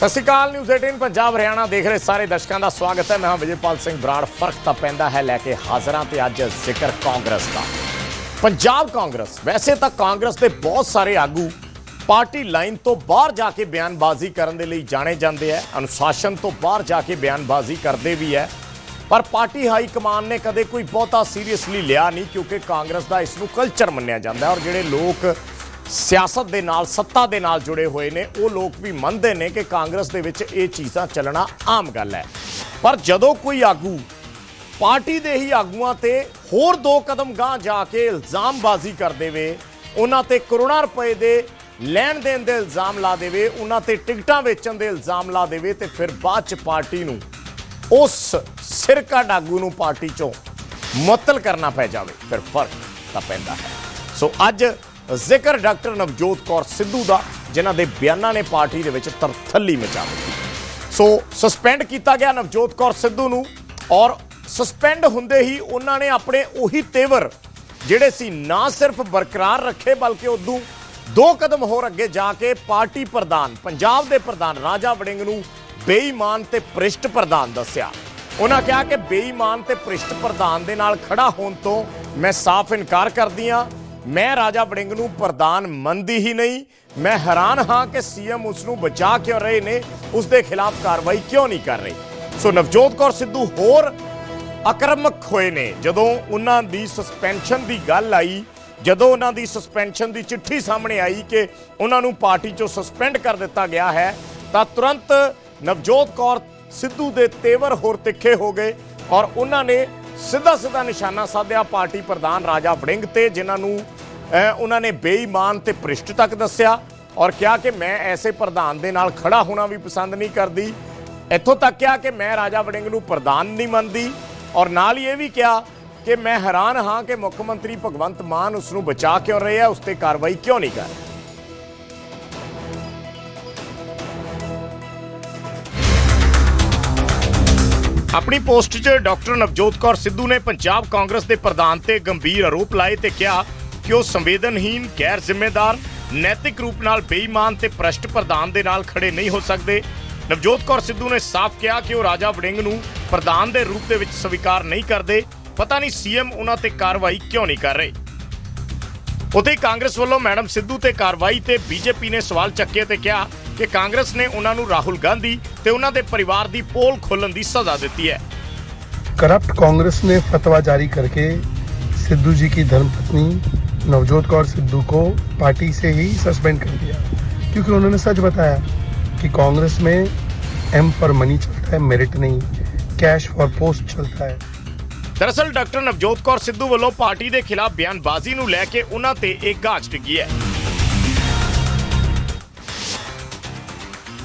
ਸਤਿ ਸ਼੍ਰੀ ਅਕਾਲ ਨਿਊਜ਼ 18 ਪੰਜਾਬ, ਹਰਿਆਣਾ ਦੇਖ ਰਹੇ ਸਾਰੇ ਦਰਸ਼ਕਾਂ ਦਾ ਸਵਾਗਤ ਹੈ। ਮੈਂ ਹਾਂ ਵਿਜੇਪਾਲ ਸਿੰਘ ਬਰਾੜ, ਫ਼ਰਕ ਤਾਂ ਪੈਂਦਾ ਹੈ ਲੈ ਕੇ ਹਾਜ਼ਰਾਂ ਤੇ ਅੱਜ ਜ਼ਿਕਰ ਕਾਂਗਰਸ ਦਾ। ਪੰਜਾਬ ਕਾਂਗਰਸ, ਵੈਸੇ ਤਾਂ ਕਾਂਗਰਸ ਦੇ ਬਹੁਤ ਸਾਰੇ ਆਗੂ ਪਾਰਟੀ ਲਾਈਨ ਤੋਂ ਬਾਹਰ ਜਾ ਕੇ ਬਿਆਨਬਾਜ਼ੀ ਕਰਨ ਦੇ ਲਈ ਜਾਣੇ ਜਾਂਦੇ ਹੈ ਅਨੁਸ਼ਾਸਨ ਤੋਂ ਬਾਹਰ ਜਾ ਕੇ ਬਿਆਨਬਾਜ਼ੀ ਕਰਦੇ ਵੀ ਹੈ ਪਰ ਪਾਰਟੀ ਹਾਈ ਕਮਾਨ ਨੇ ਕਦੇ ਕੋਈ ਬਹੁਤਾ ਸੀਰੀਅਸਲੀ ਲਿਆ ਨਹੀਂ ਕਿਉਂਕਿ ਕਾਂਗਰਸ ਦਾ ਇਸ ਨੂੰ ਕਲਚਰ ਮੰਨਿਆ ਜਾਂਦਾ ਔਰ ਜਿਹੜੇ ਲੋਕ ਸਿਆਸਤ ਦੇ ਨਾਲ, ਸੱਤਾ ਦੇ ਨਾਲ ਜੁੜੇ ਹੋਏ ਨੇ। ਉਹ ਲੋਕ ਵੀ ਮੰਨਦੇ ਨੇ ਕਿ ਕਾਂਗਰਸ ਦੇ ਵਿੱਚ ਇਹ ਚੀਜ਼ਾਂ ਚੱਲਣਾ ਆਮ ਗੱਲ ਹੈ। ਪਰ ਜਦੋਂ ਕੋਈ ਆਗੂ ਪਾਰਟੀ ਦੇ ਹੀ ਆਗੂਆਂ ਤੇ ਹੋਰ ਦੋ ਕਦਮ ਗਾਂਹ ਜਾ ਕੇ ਇਲਜ਼ਾਮਬਾਜ਼ੀ ਕਰ ਦੇਵੇ, ਉਹਨਾਂ ਤੇ ਕਰੋੜਾਂ ਰੁਪਏ ਦੇ ਲੈਣ ਦੇਣ ਦੇ ਇਲਜ਼ਾਮ ਲਾ ਦੇਵੇ, ਉਹਨਾਂ ਤੇ ਟਿਕਟਾਂ ਵੇਚਣ ਦੇ ਇਲਜ਼ਾਮ ਲਾ ਦੇਵੇ ਤੇ ਫਿਰ ਬਾਅਦ ਚ ਪਾਰਟੀ ਨੂੰ ਉਸ ਸਿਰਕਾ ਆਗੂ ਨੂੰ ਪਾਰਟੀ ਚੋਂ ਮੁਅੱਤਲ ਕਰਨਾ ਪੈ ਜਾਵੇ, ਫਿਰ ਫ਼ਰਕ ਤਾਂ ਪੈਂਦਾ ਹੈ। ਸੋ ਅੱਜ ਜ਼ਿਕਰ ਡਾਕਟਰ ਨਵਜੋਤ ਕੌਰ ਸਿੱਧੂ ਦਾ, ਜਿਨ੍ਹਾਂ ਦੇ ਬਿਆਨਾਂ ਨੇ ਪਾਰਟੀ ਦੇ ਵਿੱਚ ਤਰਥੱਲੀ ਮਚਾ ਦਿੱਤੀ। ਸੋ ਸਸਪੈਂਡ ਕੀਤਾ ਗਿਆ ਨਵਜੋਤ ਕੌਰ ਸਿੱਧੂ ਨੂੰ ਔਰ ਸਸਪੈਂਡ ਹੁੰਦੇ ਹੀ ਉਹਨਾਂ ਨੇ ਆਪਣੇ ਉਹੀ ਤੇਵਰ, ਜਿਹੜੇ ਸੀ ਨਾ ਸਿਰਫ ਬਰਕਰਾਰ ਰੱਖੇ ਬਲਕਿ ਉਦੋਂ ਦੋ ਕਦਮ ਹੋਰ ਅੱਗੇ ਜਾ ਕੇ ਪਾਰਟੀ ਪ੍ਰਧਾਨ, ਪੰਜਾਬ ਦੇ ਪ੍ਰਧਾਨ ਰਾਜਾ ਵੜਿੰਗ ਨੂੰ ਬੇਈਮਾਨ ਤੇ ਭ੍ਰਿਸ਼ਟ ਪ੍ਰਧਾਨ ਦੱਸਿਆ। ਉਹਨਾਂ ਕਿਹਾ ਕਿ ਬੇਈਮਾਨ ਤੇ ਭ੍ਰਿਸ਼ਟ ਪ੍ਰਧਾਨ ਦੇ ਨਾਲ ਖੜਾ ਹੋਣ ਤੋਂ ਮੈਂ ਸਾਫ਼ ਇਨਕਾਰ ਕਰਦੀ ਹਾਂ। ਮੈਂ ਰਾਜਾ ਵੜਿੰਗ ਨੂੰ ਪ੍ਰਧਾਨ ਮੰਨਦੀ ਹੀ ਨਹੀਂ। ਮੈਂ ਹੈਰਾਨ ਹਾਂ ਕਿ ਸੀਐਮ ਉਸ ਨੂੰ ਬਚਾ ਕਿਉਂ ਰਹੇ ਨੇ ਉਸ ਦੇ ਖਿਲਾਫ ਕਾਰਵਾਈ ਕਿਉਂ ਨਹੀਂ ਕਰ ਰਹੇ। ਸੋ ਨਵਜੋਤ ਕੌਰ ਸਿੱਧੂ ਹੋਰ ਆਕਰਮਕ ਹੋਏ ਨੇ। ਜਦੋਂ ਉਹਨਾਂ ਦੀ ਸਸਪੈਂਸ਼ਨ ਦੀ ਗੱਲ ਆਈ, ਜਦੋਂ ਉਹਨਾਂ ਦੀ ਸਸਪੈਂਸ਼ਨ ਦੀ ਚਿੱਠੀ ਸਾਹਮਣੇ ਆਈ ਕਿ ਉਹਨਾਂ ਨੂੰ ਪਾਰਟੀ ਚੋਂ ਸਸਪੈਂਡ ਕਰ ਦਿੱਤਾ ਗਿਆ ਹੈ, ਤਾਂ ਤੁਰੰਤ ਨਵਜੋਤ ਕੌਰ ਸਿੱਧੂ ਦੇ ਤੇਵਰ ਹੋਰ ਤਿੱਖੇ ਹੋ ਗਏ ਔਰ ਉਹਨਾਂ ਨੇ ਸਿੱਧਾ ਸਿੱਧਾ ਨਿਸ਼ਾਨਾ ਸਾਧਿਆ ਪਾਰਟੀ ਪ੍ਰਧਾਨ ਰਾਜਾ ਵੜਿੰਗ ਤੇ, ਜਿਨ੍ਹਾਂ ਨੂੰ ਉਹਨਾਂ ਨੇ ਬੇਈਮਾਨ ਤੇ ਭ੍ਰਿਸ਼ਟ ਤੱਕ ਦੱਸਿਆ ਔਰ ਕਿਹਾ ਕਿ ਮੈਂ ਐਸੇ ਪ੍ਰਧਾਨ ਦੇ ਨਾਲ ਖੜਾ ਹੋਣਾ ਵੀ ਪਸੰਦ ਨਹੀਂ ਕਰਦੀ। ਇੱਥੋਂ ਤੱਕ ਕਿਹਾ ਕਿ ਮੈਂ ਰਾਜਾ ਵੜਿੰਗ ਨੂੰ ਪ੍ਰਧਾਨ ਨਹੀਂ ਮੰਨਦੀ ਔਰ ਨਾਲ ਹੀ ਇਹ ਵੀ ਕਿਹਾ ਕਿ ਮੈਂ ਹੈਰਾਨ ਹਾਂ ਕਿ ਮੁੱਖ ਮੰਤਰੀ ਭਗਵੰਤ ਮਾਨ ਉਸ ਨੂੰ ਬਚਾ ਕਿਉਂ ਰਹੇ ਆ, ਉਸ ਤੇ ਕਾਰਵਾਈ ਕਿਉਂ ਨਹੀਂ ਕਰ ਰਹੇ। ਆਪਣੀ ਪੋਸਟ 'ਚ ਡਾਕਟਰ ਨਵਜੋਤ ਕੌਰ ਸਿੱਧੂ ਨੇ ਪੰਜਾਬ ਕਾਂਗਰਸ ਦੇ ਪ੍ਰਧਾਨ ਤੇ ਗੰਭੀਰ ਆਰੋਪ ਲਾਏ ਤੇ ਕਿਹਾ ਕਿ ਉਹ ਸੰਵੇਦਨਹੀਨ ਗੈਰ ਜ਼ਿੰਮੇਦਾਰ, ਨੈਤਿਕ ਰੂਪ ਨਾਲ ਬੇਈਮਾਨ ਤੇ ਭ੍ਰਸ਼ਟ ਪ੍ਰਧਾਨ ਦੇ ਨਾਲ ਖੜੇ ਨਹੀਂ ਹੋ ਸਕਦੇ। ਨਵਜੋਤ ਕੌਰ ਸਿੱਧੂ ਨੇ ਸਾਫ਼ ਕਿਹਾ ਕਿ ਉਹ ਰਾਜਾ ਵੜਿੰਗ ਨੂੰ ਪ੍ਰਧਾਨ ਦੇ ਰੂਪ ਦੇ ਵਿੱਚ ਸਵੀਕਾਰ ਨਹੀਂ ਕਰਦੇ। ਪਤਾ ਨਹੀਂ ਸੀਐਮ ਉਹਨਾਂ ਤੇ ਕਾਰਵਾਈ ਕਿਉਂ ਨਹੀਂ ਕਰ ਰਹੇ। ਉਤੇ ਕਾਂਗਰਸ ਵੱਲੋਂ ਮੈਡਮ ਸਿੱਧੂ ਤੇ ਕਾਰਵਾਈ ਤੇ ਬੀਜੇਪੀ ਨੇ ਸਵਾਲ ਚੱਕੇ ਤੇ ਕਿਹਾ ਕਿ ਕਾਂਗਰਸ ਨੇ ਉਹਨਾਂ ਨੂੰ ਰਾਹੁਲ ਗਾਂਧੀ ਤੇ ਉਹਨਾਂ ਦੇ ਪਰਿਵਾਰ ਦੀ ਪੋਲ ਖੋਲਣ ਦੀ ਸਜ਼ਾ ਦਿੱਤੀ ਹੈ करप्ट कांग्रेस ने फतवा जारी करके सिद्धू जी की धर्मपत्नी नवजोत कौर सिद्धू को पार्टी से ही सस्पेंड कर दिया क्योंकि उन्होंने सच बताया कि कांग्रेस में एम फॉर मनी चलता है मेरिट नहीं कैश फॉर पोस्ट चलता है ਦਰਅਸਲ ਡਾਕਟਰ ਨਵਜੋਤ ਕੌਰ ਸਿੱਧੂ ਵੱਲੋਂ ਪਾਰਟੀ ਦੇ ਖਿਲਾਫ ਬਿਆਨਬਾਜ਼ੀ ਨੂੰ ਲੈ ਕੇ ਉਹਨਾਂ ਤੇ ਇੱਕ ਗਾਜ ਡਿੱਗੀ ਹੈ।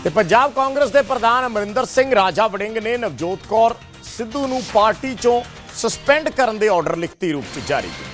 ਤੇ ਪੰਜਾਬ ਕਾਂਗਰਸ ਦੇ ਪ੍ਰਧਾਨ ਅਮਰਿੰਦਰ ਸਿੰਘ, ਰਾਜਾ ਵੜਿੰਗ ਨੇ ਨਵਜੋਤ ਕੌਰ ਸਿੱਧੂ ਨੂੰ ਪਾਰਟੀ ਚੋਂ ਸਸਪੈਂਡ ਕਰਨ ਦੇ ਆਰਡਰ ਲਿਖਤੀ ਰੂਪ 'ਚ ਜਾਰੀ ਕੀਤੇ।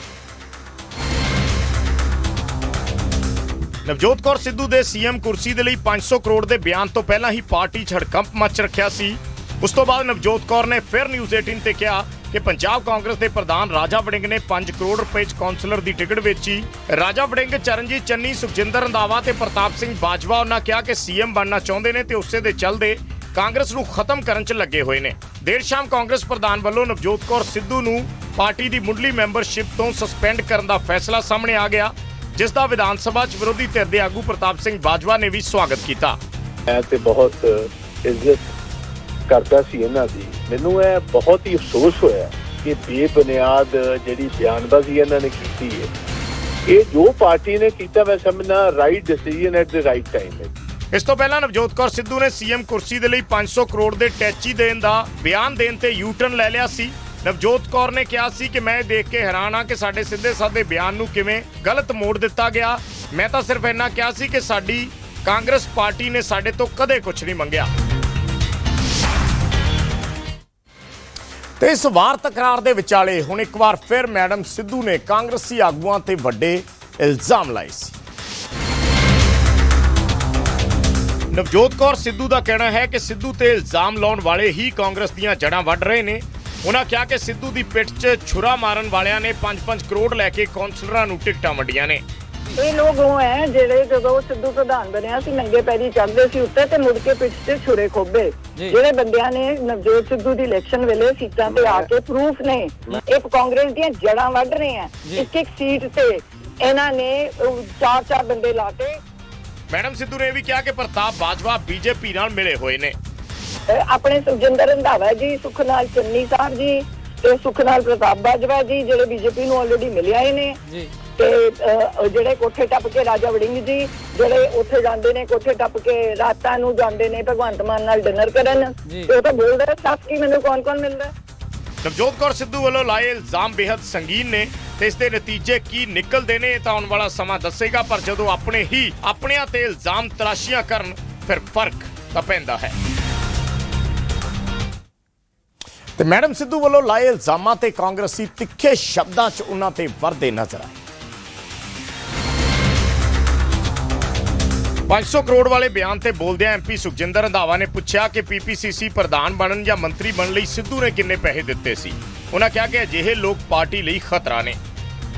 ਨਵਜੋਤ ਕੌਰ ਸਿੱਧੂ ਦੇ ਸੀਐਮ ਕੁਰਸੀ ਦੇ ਲਈ 500 ਕਰੋੜ ਦੇ ਬਿਆਨ ਤੋਂ ਪਹਿਲਾਂ ਹੀ ਪਾਰਟੀ 'ਚ ਹੜਕੰਪ ਮਚ ਰੱਖਿਆ ਸੀ। ਉਸ ਤੋਂ ਬਾਅਦ ਨਵਜੋਤ ਕੌਰ ਨੇ ਫਿਰ ਨਿਊਜ਼ 18 ਤੇ ਕਿਹਾ ਕਿ ਪੰਜਾਬ ਕਾਂਗਰਸ ਦੇ ਪ੍ਰਧਾਨ ਰਾਜਾ ਵੜਿੰਗ ਨੇ 5 ਕਰੋੜ ਰੁਪਏ 'ਚ ਕਾਉਂਸਲਰ ਦੀ ਟਿਕਟ ਵੇਚੀ। ਰਾਜਾ ਵੜਿੰਗ, ਚਰਨਜੀਤ ਚੰਨੀ, ਸੁਖਜਿੰਦਰ ਰੰਧਾਵਾ ਤੇ ਪ੍ਰਤਾਪ ਸਿੰਘ ਬਾਜਵਾ ਉਹਨਾਂ ਕਿਹਾ ਕਿ ਸੀਐਮ ਬਣਨਾ ਚਾਹੁੰਦੇ ਨੇ ਤੇ ਉਸੇ ਦੇ ਚੱਲਦੇ ਕਾਂਗਰਸ ਨੂੰ ਖਤਮ ਕਰਨ 'ਚ ਲੱਗੇ ਹੋਏ ਨੇ। ਦੇਰ ਸ਼ਾਮ ਕਾਂਗਰਸ ਪ੍ਰਧਾਨ ਵੱਲੋਂ ਨਵਜੋਤ ਕੌਰ ਸਿੱਧੂ ਨੂੰ ਪਾਰਟੀ ਦੀ ਮੁੱਢਲੀ ਮੈਂਬਰਸ਼ਿਪ ਤੋਂ ਸਸਪੈਂਡ ਕਰਨ ਦਾ ਫੈਸਲਾ ਸਾਹਮਣੇ ਆ ਗਿਆ, ਜਿਸ ਦਾ ਵਿਧਾਨ ਸਭਾ 'ਚ ਵਿਰੋਧੀ ਧਿਰ ਦੇ ਆਗੂ ਪ੍ਰਤਾਪ ਸਿੰਘ ਬਾਜਵਾ ਨੇ ਵੀ ਸਵਾਗਤ ਕੀਤਾ। ਮੈਂ ਤੇ ਬਹੁਤ ਇੱਜ਼ਤ ਕਰਦਾ ਸੀ ਇਹਨਾਂ ਦੀ। ਮੈਨੂੰ ਇਹ ਬਹੁਤ ਹੀ ਅਫਸੋਸ ਹੋਇਆ ਕਿ ਬੇਬੁਨਿਆਦ ਜਿਹੜੀ ਬਿਆਨਬਾਜ਼ੀ ਇਹਨਾਂ ਨੇ ਕੀਤੀ ਹੈ। ਇਹ ਜੋ ਪਾਰਟੀ ਨੇ ਕੀਤਾ, ਮੈਂ ਸਮਝਦਾ right decision at the right time ਹੈ। ਇਸ ਤੋਂ ਪਹਿਲਾਂ ਨਵਜੋਤ ਕੌਰ ਸਿੱਧੂ ਨੇ ਸੀਐਮ ਕੁਰਸੀ ਦੇ ਲਈ 500 ਕਰੋੜ ਦੇ ਟੈਚੀ ਦੇਣ ਦਾ ਬਿਆਨ ਦੇਣ ਤੇ ਯੂ-ਟਰਨ ਲੈ ਲਿਆ ਸੀ। ਨਵਜੋਤ ਕੌਰ ਨੇ ਕਿਹਾ ਸੀ ਕਿ ਮੈਂ ਇਹ ਦੇਖ ਕੇ ਹੈਰਾਨ ਹਾਂ ਕਿ ਸਾਡੇ ਸਿੱਧੇ ਸਾਦੇ ਬਿਆਨ ਨੂੰ ਕਿਵੇਂ ਗਲਤ ਮੋੜ ਦਿੱਤਾ ਗਿਆ। ਮੈਂ ਤਾਂ ਸਿਰਫ ਇੰਨਾ ਕਿਹਾ ਸੀ ਕਿ ਸਾਡੀ ਕਾਂਗਰਸ ਪਾਰਟੀ ਨੇ ਸਾਡੇ ਤੋਂ ਕਦੇ ਕੁਝ ਨਹੀਂ ਮੰਗਿਆ। ਤੇ ਇਸ ਵਾਰ ਤਕਰਾਰ ਦੇ ਵਿਚਾਲੇ ਹੁਣ ਇੱਕ ਵਾਰ ਫਿਰ ਮੈਡਮ ਸਿੱਧੂ ਨੇ ਕਾਂਗਰਸੀ ਆਗੂਆਂ ਤੇ ਵੱਡੇ ਇਲਜ਼ਾਮ ਲਾਏ ਸੀ। ਨਵਜੋਤ ਕੌਰ ਸਿੱਧੂ ਦਾ ਕਹਿਣਾ ਹੈ ਕਿ ਸਿੱਧੂ ਤੇ ਇਲਜ਼ਾਮ ਲਾਉਣ ਵਾਲੇ ਹੀ ਕਾਂਗਰਸ ਦੀਆਂ ਜੜਾਂ ਵੱਢ ਰਹੇ ਨੇ। ਉਹਨਾਂ ਕਿਹਾ ਕਿ ਸਿੱਧੂ ਦੀ ਪਿੱਠ 'ਚ ਛੁਰਾ ਮਾਰਨ ਵਾਲਿਆਂ ਨੇ 5-5 ਕਰੋੜ ਲੈ ਕੇ ਕੌਂਸਲਰਾਂ ਨੂੰ ਟਿਕਟਾਂ ਵੰਡੀਆਂ ਨੇ। ਇਹ ਲੋਕ ਉਹ ਹੈ ਜਿਹੜੇ ਜਦੋਂ ਸਿੱਧੂ ਪ੍ਰਧਾਨ ਬਣਿਆ ਸੀ ਨੰਗੇ ਪੈਰੀ ਚੜ੍ਹਦੇ ਸੀ ਉੱਤੇ ਤੇ ਮੁੜ ਕੇ ਪਿੱਛ ਤੇ ਛੁਰੇ ਖੋਬੇ। ਜਿਹੜੇ ਬੰਦਿਆਂ ਨੇ ਨਵਜੋਤ ਸਿੱਧੂ ਦੀ ਇਲੈਕਸ਼ਨ ਵੇਲੇ ਸੀਟਾਂ ਤੇ ਆ ਕੇ ਪ੍ਰੂਫ ਨੇ। ਇਹ ਕਾਂਗਰਸ ਦੀਆਂ ਜੜਾਂ ਵੱਢ ਰਹੇ ਆ। ਇੱਕ ਇੱਕ ਸੀਟ ਤੇ ਇਹਨਾਂ ਨੇ ਚਾਰ ਚਾਰ ਬੰਦੇ ਲਾਤੇ ਮੈਡਮ ਸਿੱਧੂ ਨੇ ਇਹ ਵੀ ਕਿਹਾ ਕਿ ਪ੍ਰਤਾਪ ਬਾਜਵਾ ਬੀਜੇਪੀ ਨਾਲ ਮਿਲੇ ਹੋਏ ਨੇ। ਆਪਣੇ ਸੁਖਜਿੰਦਰ ਰੰਧਾਵਾ ਜੀ ਸੁਖਨਾਲ ਚੰਨੀ ਸਾਹਿਬ ਜੀ ਤੇ ਸੁਖਨਾਲ ਪ੍ਰਤਾਪ ਬਾਜਵਾ ਜੀ ਜਿਹੜੇ ਬੀਜੇਪੀ ਨੂੰ ਆਲਰੇਡੀ ਮਿਲਿਆ ਹੀ ਨੇ। ਜੀ। ਤੇ ਜਿਹੜੇ ਕੋਠੇ ਟੱਪ ਕੇ ਰਾਜਾ ਵੜਿੰਗ ਜੀ ਜਿਹੜੇ ਉੱਥੇ ਜਾਂਦੇ ਨੇ ਕੋਠੇ ਟੱਪ ਕੇ ਰਾਤਾਂ ਨੂੰ ਜਾਂਦੇ ਨੇ ਭਗਵੰਤ ਮਾਨ ਨਾਲ ਡਿਨਰ ਕਰਨ। ਤੇ ਉਹ ਤਾਂ ਬੋਲਦਾ ਸੱਚ ਕੀ ਮੈਨੂੰ ਕੌਣ ਕੌਣ ਮਿਲਦਾ ਹੈ? ਨਵਜੋਤ ਕੌਰ ਸਿੱਧੂ ਵੱਲੋਂ ਲਾਏ ਇਲਜ਼ਾਮ ਬੇहद ਸੰਗੀਨ ਨੇ ਤੇ ਇਸ ਦੇ ਨਤੀਜੇ ਕੀ ਨਿਕਲਦੇ ਨੇ ਤਾਂ ਆਉਣ ਵਾਲਾ ਸਮਾਂ ਦੱਸੇਗਾ ਪਰ ਜਦੋਂ ਆਪਣੇ ਹੀ ਆਪਣਿਆਂ ਤੇ ਇਲਜ਼ਾਮ ਤਲਾਸ਼ੀਆਂ ਕਰਨ ਫਿਰ ਫ਼ਰਕ ਤਾਂ ਪੈਂਦਾ ਹੈ ਤੇ ਮੈਡਮ ਸਿੱਧੂ ਵੱਲੋਂ ਲਾਏ ਇਲਜ਼ਾਮਾਂ ਤੇ ਕਾਂਗਰਸੀ ਤਿੱਖੇ ਸ਼ਬਦਾਂ 'ਚ ਉਹਨਾਂ ਤੇ ਵਰਦੇ ਨਜ਼ਰ ਆਏ 500 ਕਰੋੜ ਵਾਲੇ ਬਿਆਨ ਤੇ ਬੋਲਦਿਆਂ ਐਮਪੀ ਸੁਖਜਿੰਦਰ ਰੰਧਾਵਾ ਨੇ ਪੁੱਛਿਆ ਕਿ ਪੀਪੀਸੀਸੀ ਪ੍ਰਧਾਨ ਬਣਨ ਜਾਂ ਮੰਤਰੀ ਬਣਨ ਲਈ ਸਿੱਧੂ ਨੇ ਕਿੰਨੇ ਪੈਸੇ ਦਿੱਤੇ ਸੀ? ਉਹਨਾਂ ਕਿਹਾ ਕਿ ਅਜਿਹੇ ਲੋਕ ਪਾਰਟੀ ਲਈ ਖਤਰਾ ਨੇ।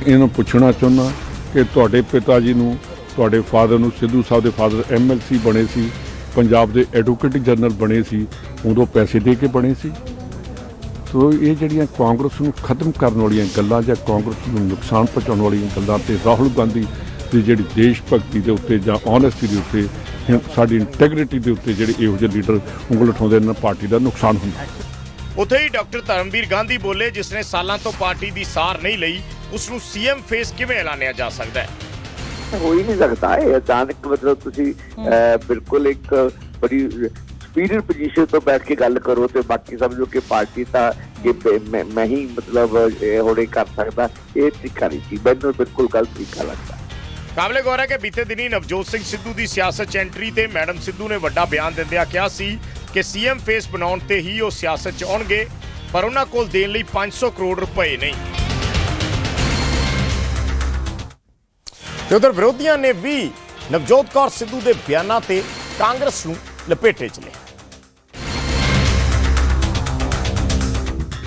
ਇਹਨੂੰ ਪੁੱਛਣਾ ਚਾਹੁੰਦਾ ਕਿ ਤੁਹਾਡੇ ਪਿਤਾ ਜੀ ਨੂੰ, ਤੁਹਾਡੇ ਫਾਦਰ ਨੂੰ, ਸਿੱਧੂ ਸਾਹਿਬ ਦੇ ਫਾਦਰ ਐਮਐਲਸੀ ਬਣੇ ਸੀ, ਪੰਜਾਬ ਦੇ ਐਡਵੋਕੇਟ ਜਨਰਲ ਬਣੇ ਸੀ, ਉਦੋਂ ਪੈਸੇ ਦੇ ਕੇ ਬਣੇ ਸੀ। ਸੋ ਇਹ ਜਿਹੜੀਆਂ ਕਾਂਗਰਸ ਨੂੰ ਖਤਮ ਕਰਨ ਵਾਲੀਆਂ ਗੱਲਾਂ ਜਾਂ ਕਾਂਗਰਸ ਨੂੰ ਨੁਕਸਾਨ ਪਹੁੰਚਾਉਣ ਵਾਲੀਆਂ ਗੱਲਾਂ ਤੇ ਰਾਹੁਲ ਗਾਂਧੀ ਦੀ ਜਿਹੜੀ ਦੇਸ਼ ਭਗਤੀ ਦੇ ਉੱਤੇ ਜਾਂ ਓਨੈਸਟੀ ਦੇ ਉੱਤੇ ਸਾਡੀ ਇੰਟੈਗ੍ਰਿਟੀ ਦੇ ਉੱਤੇ ਜਿਹੜੇ ਇਹੋ ਜਿਹੇ ਲੀਡਰ ਉਂਗਲ ਉਠਾਉਂਦੇ ਨੇ ਪਾਰਟੀ ਦਾ ਨੁਕਸਾਨ ਹੁੰਦਾ ਉੱਥੇ ਹੀ ਡਾਕਟਰ ਧਰਮਵੀਰ ਗਾਂਧੀ ਬੋਲੇ ਜਿਸ ਨੇ ਸਾਲਾਂ ਤੋਂ ਪਾਰਟੀ ਦੀ ਸਾਰ ਨਹੀਂ ਲਈ ਉਸ ਨੂੰ ਸੀਐਮ ਫੇਸ ਕਿਵੇਂ ਐਲਾਨਿਆ ਜਾ ਸਕਦਾ ਹੈ? ਹੋ ਹੀ ਨਹੀਂ ਸਕਦਾ। ਇਹ ਅਚਾਨਕ ਮਤਲਬ ਤੁਸੀਂ ਬਿਲਕੁਲ ਇੱਕ ਬੜੀ ਸਪੀਰੀਅਰ ਪੋਜੀਸ਼ਨ ਤੋਂ ਬੈਠ ਕੇ ਗੱਲ ਕਰੋ ਤੇ ਬਾਕੀ ਸਮਝੋ ਕਿ ਪਾਰਟੀ ਤਾਂ ਕਿ ਮੈਂ- ਹੀ ਮਤਲਬ ਇਹ ਹੁਣੇ ਕਰ ਸਕਦਾ। ਇਹ ਤਰੀਕਾ ਨਹੀਂ ਸੀ। ਮੈਨੂੰ ਬਿਲਕੁਲ ਗਲਤ ਤਰੀਕਾ ਲੱਗਦਾ। ਕਾਬਲੇ ਗੌਰ ਹੈ ਕਿ ਬੀਤੇ ਦਿਨੀ ਨਵਜੋਤ ਸਿੰਘ ਸਿੱਧੂ ਦੀ ਸਿਆਸਤ 'ਚ ਐਂਟਰੀ ਤੇ ਮੈਡਮ ਸਿੱਧੂ ਨੇ ਵੱਡਾ ਬਿਆਨ ਦਿੰਦਿਆਂ ਕਿਹਾ ਸੀ ਕਿ ਸੀਐਮ ਫੇਸ ਬਣਾਉਣ ਤੇ ਹੀ ਉਹ ਸਿਆਸਤ 'ਚ ਆਉਣਗੇ, ਪਰ ਉਹਨਾਂ ਕੋਲ ਦੇਣ ਲਈ 500 ਕਰੋੜ ਰੁਪਏ ਨਹੀਂ। ਤੇ ਉਧਰ ਵਿਰੋਧੀਆਂ ਨੇ ਵੀ ਨਵਜੋਤ ਕੌਰ ਸਿੱਧੂ ਦੇ ਬਿਆਨਾਂ ਤੇ ਕਾਂਗਰਸ ਨੂੰ ਲਪੇਟੇ 'ਚ ਲਿਆ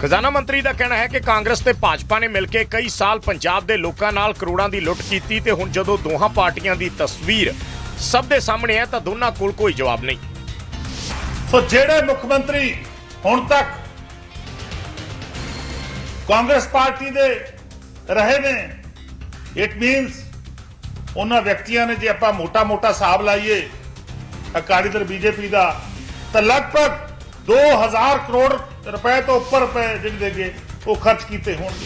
ਖਜ਼ਾਨਾ ਮੰਤਰੀ ਦਾ ਕਹਿਣਾ ਹੈ ਕਿ ਕਾਂਗਰਸ ਤੇ ਭਾਜਪਾ ਨੇ ਮਿਲ ਕੇ ਕਈ ਸਾਲ ਪੰਜਾਬ ਦੇ ਲੋਕਾਂ ਨਾਲ ਕਰੋੜਾਂ ਦੀ ਲੁੱਟ ਕੀਤੀ ਤੇ ਹੁਣ ਜਦੋਂ ਦੋਹਾਂ ਪਾਰਟੀਆਂ ਦੀ ਤਸਵੀਰ ਸਭ ਦੇ ਸਾਹਮਣੇ ਹੈ ਤਾਂ ਦੋਨਾਂ ਕੋਲ ਕੋਈ ਜਵਾਬ ਨਹੀਂ। ਸੋ ਜਿਹੜੇ ਮੁੱਖ ਮੰਤਰੀ ਹੁਣ ਤੱਕ ਕਾਂਗਰਸ ਪਾਰਟੀ ਦੇ ਰਹੇ ਨੇ ਇਟ ਮੀਨਸ ਉਹਨਾਂ ਵਿਅਕਤੀਆਂ ਨੇ ਜੇ ਆਪਾਂ ਮੋਟਾ-ਮੋਟਾ ਹਿਸਾਬ ਲਾਈਏ, ਅਕਾਲੀ ਦਲ, ਬੀਜੇਪੀ ਦਾ, ਤਾਂ ਲਗਭਗ 2000 ਕਰੋੜ ਰੁਪਏ ਤੋਂ ਉੱਪਰ ਰੁਪਏ ਜਿਹੜੇ ਦੇਗੇ ਉਹ ਖਰਚ ਕੀਤੇ ਹੋਣਗੇ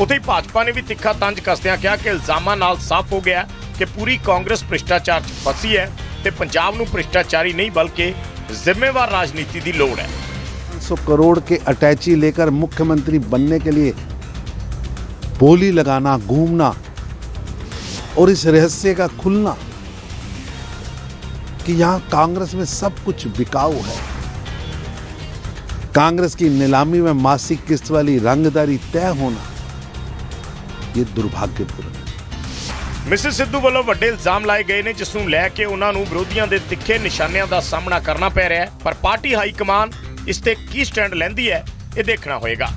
ਉੱਥੇ ਹੀ ਭਾਜਪਾ ਨੇ ਵੀ ਤਿੱਖਾ ਤੰਜ ਕਸਦਿਆਂ ਕਿਹਾ ਕਿ ਇਲਜ਼ਾਮਾਂ ਨਾਲ ਸਾਫ਼ ਹੋ ਗਿਆ ਕਿ ਪੂਰੀ ਕਾਂਗਰਸ ਭ੍ਰਿਸ਼ਟਾਚਾਰ 'ਚ ਫਸੀ ਹੈ ਤੇ ਪੰਜਾਬ ਨੂੰ ਭ੍ਰਿਸ਼ਟਾਚਾਰੀ ਨਹੀਂ ਬਲਕਿ ਜ਼ਿੰਮੇਵਾਰ ਰਾਜਨੀਤੀ ਦੀ ਲੋੜ ਹੈ 500 करोड़ के अटैची लेकर मुख्यमंत्री बनने के लिए बोली लगाना घूमना और इस रहस्य का खुलना कि यहां कांग्रेस में सब कुछ बिकाऊ है कांग्रेस की नीलामी में मासिक किस्त वाली रंगदारी तय होना ये दुर्भाग्यपूर्ण है ਮਿਸਿਸ ਸਿੱਧੂ ਵੱਲੋਂ ਵੱਡੇ ਇਲਜ਼ਾਮ ਲਾਏ ਗਏ ਨੇ ਜਿਸ ਨੂੰ ਲੈ ਕੇ ਉਹਨਾਂ ਨੂੰ ਵਿਰੋਧੀਆਂ ਦੇ ਤਿੱਖੇ ਨਿਸ਼ਾਨਿਆਂ ਦਾ ਸਾਹਮਣਾ ਕਰਨਾ ਪੈ ਰਿਹਾ ਹੈ ਪਰ ਪਾਰਟੀ ਹਾਈ ਕਮਾਨ ਇਸ ਤੇ ਕੀ ਸਟੈਂਡ ਲੈਂਦੀ ਹੈ ਇਹ ਦੇਖਣਾ ਹੋਏਗਾ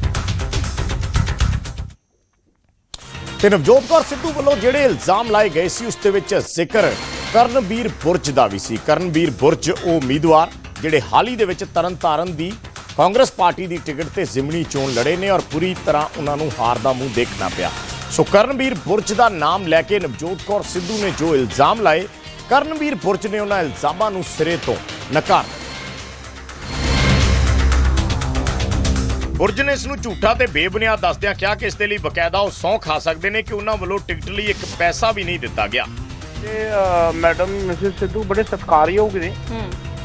ਤੇ ਨਵਜੋਤ ਕੌਰ ਸਿੱਧੂ ਵੱਲੋਂ ਜਿਹੜੇ ਇਲਜ਼ਾਮ ਲਾਏ ਗਏ ਸੀ ਉਸ ਦੇ ਵਿੱਚ ਜ਼ਿਕਰ ਕਰਨਵੀਰ ਬੁਰਜ ਦਾ ਵੀ ਸੀ ਕਰਨਵੀਰ ਬੁਰਜ ਉਹ ਉਮੀਦਵਾਰ ਜਿਹੜੇ ਹਾਲ ਹੀ ਦੇ ਵਿੱਚ ਤਰਨਤਾਰਨ ਦੀ ਕਾਂਗਰਸ ਪਾਰਟੀ ਦੀ ਟਿਕਟ ਤੇ ਜ਼ਿਮਨੀ ਚੋਣ ਲੜੇ ਨੇ ਔਰ ਪੂਰੀ ਤਰ੍ਹਾਂ ਉਹਨਾਂ ਨੂੰ ਹਾਰ ਦਾ ਮੂੰਹ ਦੇਖਣਾ ਪਿਆ। ਸੋ ਕਰਨਵੀਰ ਬੁਰਜ ਦਾ ਨਾਮ ਲੈ ਕੇ ਨਵਜੋਤ ਕੌਰ ਸਿੱਧੂ ਨੇ ਜੋ ਇਲਜ਼ਾਮ ਲਾਏ ਕਰਨਵੀਰ ਬੁਰਜ ਨੇ ਉਹਨਾਂ ਇਲਜ਼ਾਮਾਂ ਨੂੰ ਸਿਰੇ ਤੋਂ ਨਕਾਰ ਬੁਰਜ ਨੇ ਇਸ ਨੂੰ ਝੂਠਾ ਤੇ ਬੇਬੁਨਿਆਦ ਦੱਸਦਿਆਂ ਕਿਹਾ ਕਿ ਇਸ ਦੇ ਲਈ ਬਕਾਇਦਾ ਉਹ ਸਹੁੰ ਖਾ ਸਕਦੇ ਨੇ ਕਿ ਉਹਨਾਂ ਵੱਲੋਂ ਟਿਕਟ ਲਈ ਇੱਕ ਪੈਸਾ ਵੀ ਨਹੀਂ ਦਿੱਤਾ ਗਿਆ। ਤੇ ਮੈਡਮ ਮਿਸਿਸ ਸਿੱਧੂ ਬੜੇ ਸਤਿਕਾਰਯੋਗ ਨੇ।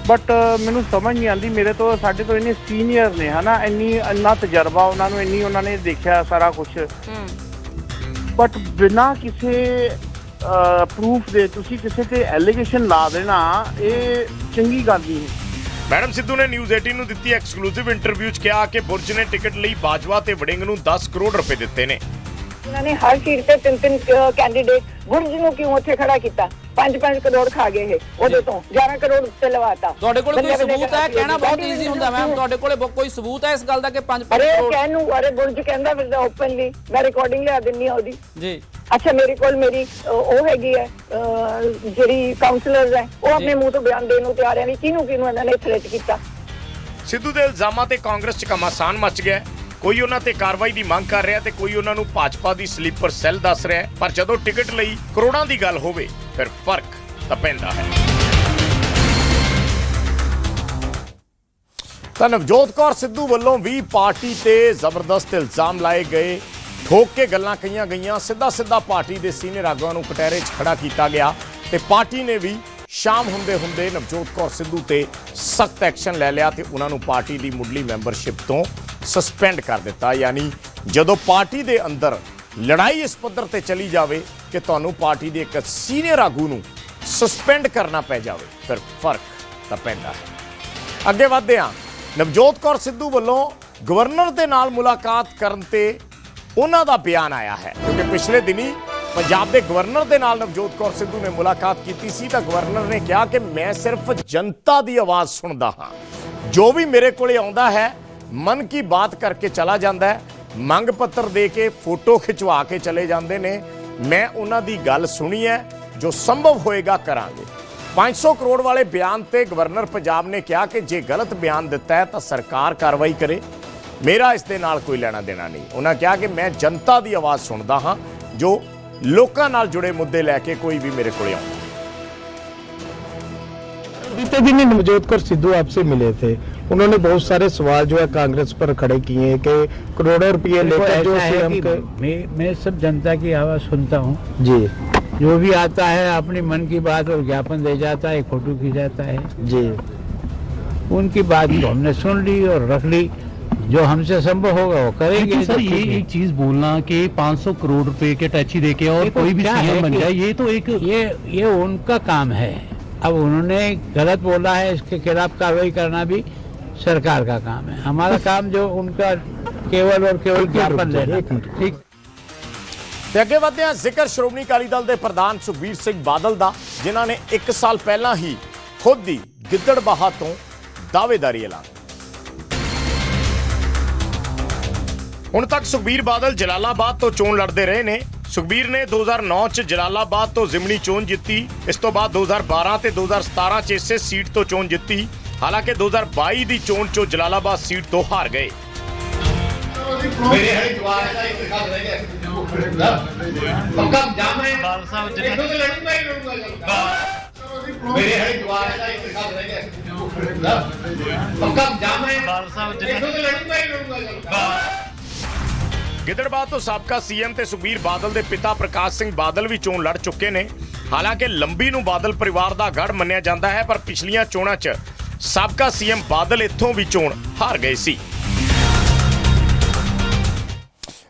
ਬਟ ਮੈਨੂੰ ਸਮਝ ਨਹੀਂ ਆਉਂਦੀ ਮੇਰੇ ਤੋਂ ਸਾਡੇ ਤੋਂ ਇੰਨੇ ਸੀਨੀਅਰ ਨੇ ਹਨਾ? ਇੰਨੀ ਇੰਨਾ ਤਜਰਬਾ ਉਹਨਾਂ ਨੂੰ ਇੰਨੀ ਉਹਨਾਂ ਨੇ ਦੇਖਿਆ ਸਾਰਾ ਕੁਝ ਬਟ ਬਿਨਾ ਕਿਸੇ ਪ੍ਰੂਫ ਦੇ ਤੁਸੀਂ ਕਿਸੇ ਤੇ ਐਲੀਗੇਸ਼ਨ ਲਾ ਦੇਣਾ ਇਹ ਚੰਗੀ ਗੱਲ ਨਹੀਂ ਹੈ। ਮੈਡਮ ਸਿੱਧੂ ਨੇ ਨਿਊਜ਼ 18 ਨੂੰ ਦਿੱਤੀ ਐਕਸਕਲੂਸਿਵ ਇੰਟਰਵਿਊ 'ਚ ਕਿਹਾ ਕਿ ਬੁਰਜ ਨੇ ਟਿਕਟ ਲਈ ਬਾਜਵਾ ਤੇ ਵੜਿੰਗ ਨੂੰ 10 ਕਰੋੜ ਰੁਪਏ ਦਿੱਤੇ ਨੇ। ਇਹਨਾਂ ਨੇ ਹਰ ਸੀਟ ਤੇ ਤਿੰਨ ਤਿੰਨ ਕੈਂਡੀਡੇਟ ਗੁਰਜ ਨੂੰ ਕਿਉਂ ਉੱਥੇ ਖੜਾ ਕੀਤਾ? 5-5 ਕਰੋੜ ਖਾ ਗਏ ਇਹ ਉਹਦੇ ਤੋਂ 11 ਕਰੋੜ ਉੱਤੇ ਲਵਾਤਾ। ਤੁਹਾਡੇ ਕੋਲ ਕੋਈ ਸਬੂਤ ਹੈ? ਕਹਿਣਾ ਬਹੁਤ ਈਜ਼ੀ ਹੁੰਦਾ ਮੈਮ ਤੁਹਾਡੇ ਕੋਲੇ ਕੋਈ ਸਬੂਤ ਹੈ ਇਸ ਗੱਲ ਦਾ ਕਿ 5 ਅਰੇ ਕਰੋੜ ਕਹਿ ਨੂੰ ਅਰੇ ਗੁਰਜ ਕਹਿੰਦਾ ਫਿਰ ਓਪਨਲੀ ਮੈਂ ਰਿਕਾਰਡਿੰਗ ਲਿਆ ਦਿੰਨੀ ਆ ਉਹਦੀ। ਜੀ। ਅੱਛਾ ਮੇਰੇ ਕੋਲ ਮੇਰੀ ਉਹ ਹੈਗੀ ਹੈ ਜਿਹੜੀ ਕਾਉਂਸਲਰਸ ਹੈ ਉਹ ਆਪਣੇ ਮੂੰਹ ਤੋਂ ਬਿਆਨ ਦੇਣ ਨੂੰ ਤਿਆਰ ਹੈ ਵੀ ਕਿਹਨੂੰ ਕਿਹਨੂੰ ਇਹਨਾਂ ਨੇ ਥ੍ਰੈਟ ਕੀਤਾ। ਸਿੱਧੂ ਦੇ ਇਲਜ਼ਾਮਾਂ ਤੇ ਕਾਂਗਰਸ 'ਚ ਘਮਾਸਾਨ ਮਚ ਗਿਆ। ਕੋਈ ਉਹਨਾਂ ਤੇ ਕਾਰਵਾਈ ਦੀ ਮੰਗ ਕਰ ਰਿਹਾ ਤੇ ਕੋਈ ਉਹਨਾਂ ਨੂੰ ਭਾਜਪਾ ਦੀ ਸਲੀਪਰ ਸੈੱਲ ਦੱਸ ਰਿਹਾ। ਪਰ ਜਦੋਂ ਟਿਕਟ ਲਈ ਕਰੋੜਾਂ ਦੀ ਗੱਲ ਹੋਵੇ ਫਿਰ ਫ਼ਰਕ ਤਾਂ ਪੈਂਦਾ ਹੈ ਤਾਂ ਨਵਜੋਤ ਕੌਰ ਸਿੱਧੂ ਵੱਲੋਂ ਵੀ ਪਾਰਟੀ ਤੇ ਜ਼ਬਰਦਸਤ ਇਲਜ਼ਾਮ ਲਾਏ ਗਏ ਠੋਕ ਕੇ ਗੱਲਾਂ ਕਹੀਆਂ ਗਈਆਂ ਸਿੱਧਾ ਸਿੱਧਾ ਪਾਰਟੀ ਦੇ ਸੀਨੀਅਰ ਆਗੂਆਂ ਨੂੰ ਕਟਹਿਰੇ 'ਚ ਖੜਾ ਕੀਤਾ ਗਿਆ ਤੇ ਪਾਰਟੀ ਨੇ ਵੀ ਸ਼ਾਮ ਹੁੰਦੇ ਹੁੰਦੇ ਨਵਜੋਤ ਕੌਰ ਸਿੱਧੂ ਤੇ ਸਖਤ ਐਕਸ਼ਨ ਲੈ ਲਿਆ ਤੇ ਉਹਨਾਂ ਨੂੰ ਪਾਰਟੀ ਦੀ ਮੁੱਢਲੀ ਮੈਂਬਰਸ਼ਿਪ ਤੋਂ ਸਸਪੈਂਡ ਕਰ ਦਿੱਤਾ ਯਾਨੀ ਜਦੋਂ ਪਾਰਟੀ ਦੇ ਅੰਦਰ ਲੜਾਈ ਇਸ ਪੱਧਰ ਤੇ ਚਲੀ ਜਾਵੇ ਕਿ ਤੁਹਾਨੂੰ ਪਾਰਟੀ ਦੇ ਇੱਕ ਸੀਨੀਅਰ ਆਗੂ ਨੂੰ ਸਸਪੈਂਡ ਕਰਨਾ ਪੈ ਜਾਵੇ। ਫਿਰ ਫ਼ਰਕ ਤਾਂ ਪੈਂਦਾ ਹੈ। ਅੱਗੇ ਵਧਦੇ ਹਾਂ। ਨਵਜੋਤ ਕੌਰ ਸਿੱਧੂ ਵੱਲੋਂ ਗਵਰਨਰ ਦੇ ਨਾਲ ਮੁਲਾਕਾਤ ਕਰਨ ਤੇ ਉਹਨਾਂ ਦਾ ਬਿਆਨ ਆਇਆ ਹੈ। ਕਿਉਂਕਿ ਪਿਛਲੇ ਦਿਨੀ ਪੰਜਾਬ ਦੇ ਗਵਰਨਰ ਦੇ ਨਾਲ ਨਵਜੋਤ ਕੌਰ ਸਿੱਧੂ ਨੇ ਮੁਲਾਕਾਤ ਕੀਤੀ ਸੀ ਤਾਂ ਗਵਰਨਰ ਨੇ ਕਿਹਾ ਕਿ ਮੈਂ ਸਿਰਫ ਜਨਤਾ ਦੀ ਆਵਾਜ਼ ਸੁਣਦਾ ਹਾਂ। ਜੋ ਵੀ ਮੇਰੇ ਕੋਲੇ ਆਉਂਦਾ ਹੈ, ਮਨ ਕੀ ਬਾਤ ਕਰਕੇ ਚਲਾ ਜਾਂਦਾ ਹੈ। ਮੰਗ ਪੱਤਰ ਦੇ ਕੇ, ਫੋਟੋ ਖਿਚਵਾ ਕੇ ਚਲੇ ਜਾਂਦੇ ਨੇ। ਮੈਂ ਉਹਨਾਂ ਦੀ ਗੱਲ ਸੁਣੀ ਹੈ ਜੋ ਸੰਭਵ ਹੋਏਗਾ ਕਰਾਂਗੇ। 500 ਕਰੋੜ ਵਾਲੇ ਬਿਆਨ ਤੇ ਗਵਰਨਰ ਪੰਜਾਬ ਨੇ ਕਿਹਾ ਕਿ ਜੇ ਗਲਤ ਬਿਆਨ ਦਿੱਤਾ ਹੈ ਤਾਂ ਸਰਕਾਰ ਕਾਰਵਾਈ ਕਰੇ। ਮੇਰਾ ਇਸ ਦੇ ਨਾਲ ਕੋਈ ਲੈਣਾ ਦੇਣਾ ਨਹੀਂ। ਉਹਨਾਂ ਕਿਹਾ ਕਿ ਮੈਂ ਜਨਤਾ ਦੀ ਆਵਾਜ਼ ਸੁਣਦਾ ਹਾਂ, ਜੋ ਲੋਕਾਂ ਨਾਲ ਜੁੜੇ ਮੁੱਦੇ ਲੈ ਕੇ ਕੋਈ ਵੀ ਮੇਰੇ ਕੋਲ ਆਉਂਦਾ। ਬੀਤੇ ਦਿਨ ਨਵਜੋਤ ਕੌਰ ਸਿੱਧੂ ਆਪਸੇ ਮਿਲੇ ਥੇ। उन्होंने बहुत सारे सवाल जो है कांग्रेस पर खड़े किए हैं कि करोड़ों रुपए देखो, लेकर जो सीएम मैं मैं सब जनता की आवाज़ सुनता हूँ। जी। जो भी आता है अपनी मन की बात और ज्ञापन दे जाता है फ़ोटो खिंचाता है। जी। उनकी बात तो हमने सुन ली और रख ली जो हमसे संभव होगा वो करेंगे सर ये एक चीज़ बोलना कि 500 करोड़ रुपए के टैक्सी देके और कोई भी सीएम बन जाए ये तो एक ये ये उनका काम है। अब उन्होंने गलत बोला है इसके खिलाफ कार्रवाई करना भी। सरकार का काम है हमारा काम जो उनका केवल और केवल ज्ञापन देना ठीक ਤੇ ਅੱਗੇ ਵਧਦੇ ਹਾਂ ਜ਼ਿਕਰ ਸ਼੍ਰੋਮਣੀ ਅਕਾਲੀ ਦਲ ਦੇ ਪ੍ਰਧਾਨ ਸੁਖਬੀਰ ਸਿੰਘ ਬਾਦਲ ਦਾ ਜਿਨ੍ਹਾਂ ਨੇ 1 ਸਾਲ ਪਹਿਲਾਂ ਹੀ ਖੁਦ ਹੀ ਗਿੱਦੜਬਾਹਾ ਤੋਂ ਦਾਅਵੇਦਾਰੀ ਐਲਾਨ ਹੁਣ ਤੱਕ ਸੁਖਬੀਰ ਬਾਦਲ ਜਲਾਲਾਬਾਦ ਤੋਂ ਚੋਣ ਲੜਦੇ ਰਹੇ ਨੇ ਸੁਖਬੀਰ ਨੇ 2009 ਚ ਜਲਾਲਾਬਾਦ ਤੋਂ ਜ਼ਿਮਨੀ ਚੋਣ ਜਿੱਤੀ ਇਸ ਤੋਂ ਬਾਅਦ 2012 ਤੇ 2017 ਚ ਇਸੇ ਸੀਟ ਤੋਂ ਚੋਣ ਜਿੱਤੀ ਹਾਲਾਂਕਿ 2022 ਦੀ ਚੋਣ ਚੋਂ ਜਲਾਲਾਬਾਦ ਸੀਟ ਤੋਂ ਹਾਰ ਗਏ। ਮੇਰੇ ਹਰੇ ਜਵਾਨ ਦਾ ਇੱਕ ਖਾਸ ਰਹਿ ਗਿਆ ਪੱਕਾ ਜਾਮ ਰਹੇ ਬਾਲ ਸਾਹਿਬ ਜੀ ਦੇਖੋ ਤੇ ਲੜੂਗਾ ਹੀ ਲੜੂਗਾ ਮੇਰੇ ਹਰੇ ਜਵਾਨ ਦਾ ਇੱਕ ਖਾਸ ਰਹਿ ਗਿਆ ਪੱਕਾ ਜਾਮ ਰਹੇ ਬਾਲ ਸਾਹਿਬ ਜੀ ਦੇਖੋ ਤੇ ਲੜੂਗਾ ਹੀ ਲੜੂਗਾ ਗਿੱਦੜਬਾਹ ਤੋਂ ਸਾਬਕਾ ਸੀਐਮ ਤੇ ਸੁਖਬੀਰ ਬਾਦਲ ਦੇ ਪਿਤਾ ਪ੍ਰਕਾਸ਼ ਸਿੰਘ ਬਾਦਲ ਵੀ ਚੋਣ ਲੜ ਚੁੱਕੇ ਨੇ। ਹਾਲਾਂਕਿ ਲੰਬੀ ਨੂੰ ਬਾਦਲ ਪਰਿਵਾਰ ਦਾ ਗੜ ਮੰਨਿਆ ਜਾਂਦਾ ਹੈ ਪਰ ਪਿਛਲੀਆਂ ਚੋਣਾਂ 'ਚ ਸਾਬਕਾ ਸੀਐਮ ਬਾਦਲ ਇੱਥੋਂ ਵੀ ਚੋਣ ਹਾਰ ਗਏ ਸੀ।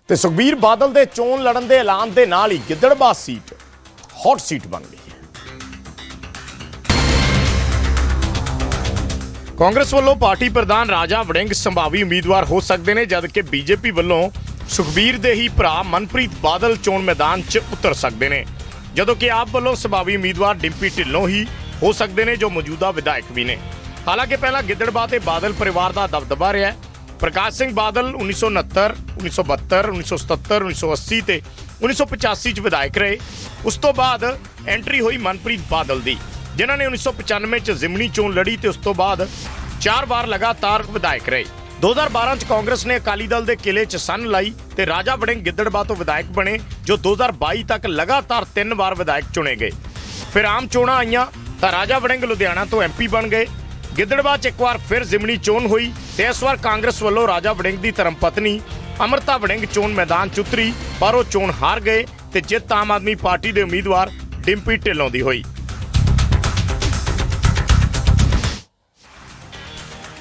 ਤੇ ਸੁਖਬੀਰ ਬਾਦਲ ਦੇ ਚੋਣ ਲੜਨ ਦੇ ਐਲਾਨ ਦੇ ਨਾਲ ਹੀ ਗਿੱਦੜਬਾਹ ਸੀਟ ਹੌਟ ਸੀਟ ਬਣ ਗਈ। ਕਾਂਗਰਸ ਵੱਲੋਂ ਪਾਰਟੀ ਪ੍ਰਧਾਨ ਰਾਜਾ ਵੜਿੰਗ ਸੰਭਾਵੀ ਉਮੀਦਵਾਰ ਹੋ ਸਕਦੇ ਨੇ, ਜਦਕਿ ਬੀਜੇਪੀ ਵੱਲੋਂ ਸੁਖਬੀਰ ਦੇ ਹੀ ਭਰਾ ਮਨਪ੍ਰੀਤ ਬਾਦਲ ਚੋਣ ਮੈਦਾਨ 'ਚ ਉਤਰ ਸਕਦੇ ਨੇ। ਜਦੋਂ ਕਿ ਆਪ ਵੱਲੋਂ ਸੰਭਾਵੀ ਉਮੀਦਵਾਰ ਡਿੰਪੀ ਢਿੱਲੋਂ ਹੀ ਹੋ ਸਕਦੇ ਨੇ, ਜੋ ਮੌਜੂਦਾ ਵਿਧਾਇਕ ਵੀ ਨੇ। ਹਾਲਾਂਕਿ ਪਹਿਲਾਂ ਗਿੱਦੜਬਾ ਤੇ ਬਾਦਲ ਪਰਿਵਾਰ ਦਾ ਦਬਦਬਾ ਰਿਹਾ ਪ੍ਰਕਾਸ਼ ਸਿੰਘ ਬਾਦਲ 1969 1972 1977 1980 ਤੇ 1985 ਚ ਵਿਧਾਇਕ ਰਹੇ। ਉਸ ਤੋਂ ਬਾਅਦ ਐਂਟਰੀ ਹੋਈ ਮਨਪ੍ਰੀਤ ਬਾਦਲ ਦੀ, ਜਿਨ੍ਹਾਂ ਨੇ 1995 ਚ ਜ਼ਿਮਨੀ ਚੋਣ ਲੜੀ ਤੇ ਉਸ ਤੋਂ ਬਾਅਦ ਚਾਰ ਵਾਰ ਲਗਾਤਾਰ ਵਿਧਾਇਕ ਰਹੇ। 2012 ਚ ਕਾਂਗਰਸ ਨੇ ਅਕਾਲੀ ਦਲ ਦੇ ਕਿਲੇ ਚ ਸੰਨ ਲਾਈ ਤੇ ਰਾਜਾ ਵੜਿੰਗ ਗਿੱਦੜਬਾ ਤੋਂ ਵਿਧਾਇਕ ਬਣੇ, ਜੋ 2022 ਤੱਕ ਲਗਾਤਾਰ ਤਿੰਨ ਵਾਰ ਵਿਧਾਇਕ ਚੁਣੇ ਗਏ। ਫਿਰ ਆਮ ਚੋਣਾਂ ਆਈਆਂ ਤਾਂ ਰਾਜਾ ਵੜਿੰਗ ਲੁਧਿਆਣਾ ਤੋਂ ਐਮਪੀ ਬਣ ਗਏ। ਗਿੱਦੜਬਾਹ 'ਚ ਇੱਕ ਵਾਰ ਫਿਰ ਜ਼ਿਮਨੀ ਚੋਣ ਹੋਈ ਤੇ ਇਸ ਵਾਰ ਕਾਂਗਰਸ ਵੱਲੋਂ ਰਾਜਾ ਵੜਿੰਗ ਦੀ ਧਰਮਪਤਨੀ ਅਮਰਤਾ ਵੜਿੰਗ ਚੋਣ ਮੈਦਾਨ 'ਚ ਉਤਰੀ, ਪਰ ਉਹ ਚੋਣ ਹਾਰ ਗਏ ਤੇ ਜਿੱਤ ਆਮ ਆਦਮੀ ਪਾਰਟੀ ਦੇ ਉਮੀਦਵਾਰ ਡਿੰਪੀ ਢਿੱਲੋਂ ਦੀ ਹੋਈ।